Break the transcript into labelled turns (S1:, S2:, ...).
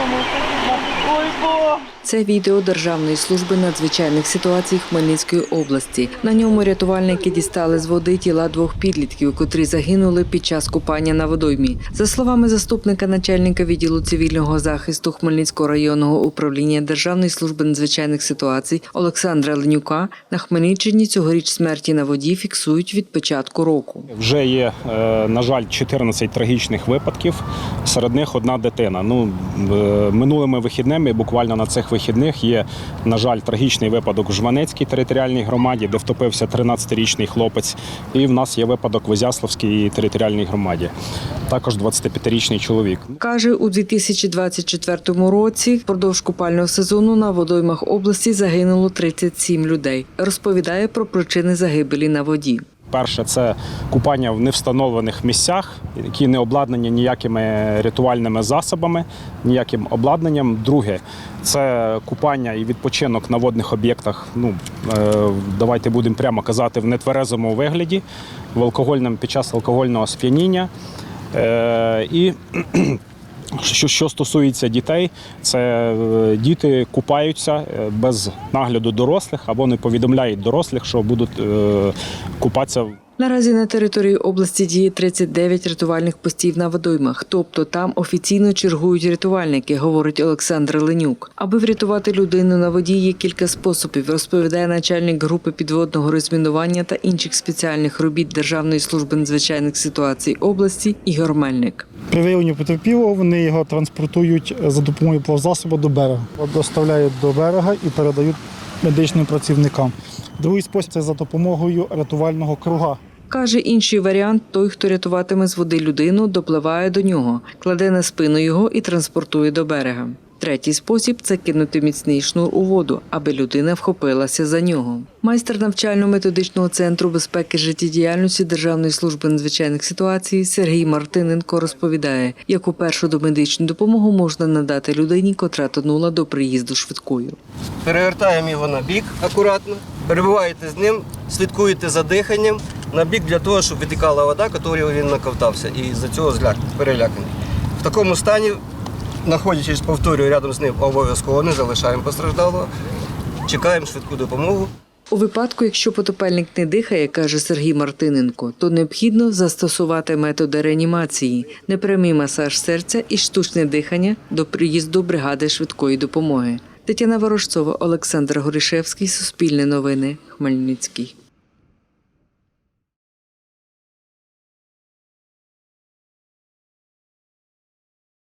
S1: vamos, vamos. Це відео Державної служби надзвичайних ситуацій Хмельницької області. На ньому рятувальники дістали з води тіла двох підлітків, котрі загинули під час купання на водоймі. За словами заступника начальника відділу цивільного захисту Хмельницького районного управління Державної служби надзвичайних ситуацій Олександра Ленюка, на Хмельниччині цьогоріч смерті на воді фіксують від початку року.
S2: Вже є, е, на жаль, 14 трагічних випадків. Серед них одна дитина. Ну е, минулими вихідними, буквально на цих вихідних, є, на жаль, трагічний випадок в Жванецькій територіальній громаді, де втопився 13-річний хлопець. І в нас є випадок в Озяславській територіальній громаді. Також 25-річний чоловік.
S1: Каже, у 2024 році впродовж купального сезону на водоймах області загинуло 37 людей. Розповідає про причини загибелі на воді.
S2: Перше це купання в невстановлених місцях, які не обладнані ніякими рятувальними засобами, ніяким обладнанням. Друге це купання і відпочинок на водних об'єктах. Ну е, давайте будемо прямо казати, в нетверезому вигляді, в алкогольному під час алкогольного сп'яніння. Е, і що, що стосується дітей, це е, діти купаються е, без нагляду дорослих або не повідомляють дорослих, що будуть е, купатися.
S1: Наразі на території області діє 39 рятувальних постів на водоймах, тобто там офіційно чергують рятувальники, говорить Олександр Ленюк. Аби врятувати людину на воді, є кілька способів, розповідає начальник групи підводного розмінування та інших спеціальних робіт Державної служби надзвичайних ситуацій області Ігор Мельник.
S3: При виявленні потерпілого вони його транспортують за допомогою плавзасобу до берега. Доставляють до берега і передають медичним працівникам. Другий спосіб це за допомогою рятувального круга.
S1: Каже, інший варіант той, хто рятуватиме з води людину, допливає до нього, кладе на спину його і транспортує до берега. Третій спосіб це кинути міцний шнур у воду, аби людина вхопилася за нього. Майстер навчально-методичного центру безпеки життєдіяльності Державної служби надзвичайних ситуацій Сергій Мартиненко розповідає, яку першу домедичну допомогу можна надати людині, котра тонула до приїзду швидкою.
S4: Перевертаємо його на бік акуратно, перебуваєте з ним, слідкуєте за диханням на бік для того, щоб витікала вода, якою він наковтався, і за цього зляк, переляканий. В такому стані, знаходячись, повторюю, рядом з ним обов'язково не залишаємо постраждалого, чекаємо швидку допомогу.
S1: У випадку, якщо потопельник не дихає, каже Сергій Мартиненко, то необхідно застосувати методи реанімації, непрямий масаж серця і штучне дихання до приїзду бригади швидкої допомоги. Тетяна Ворожцова, Олександр Горішевський, Суспільне новини, Хмельницький.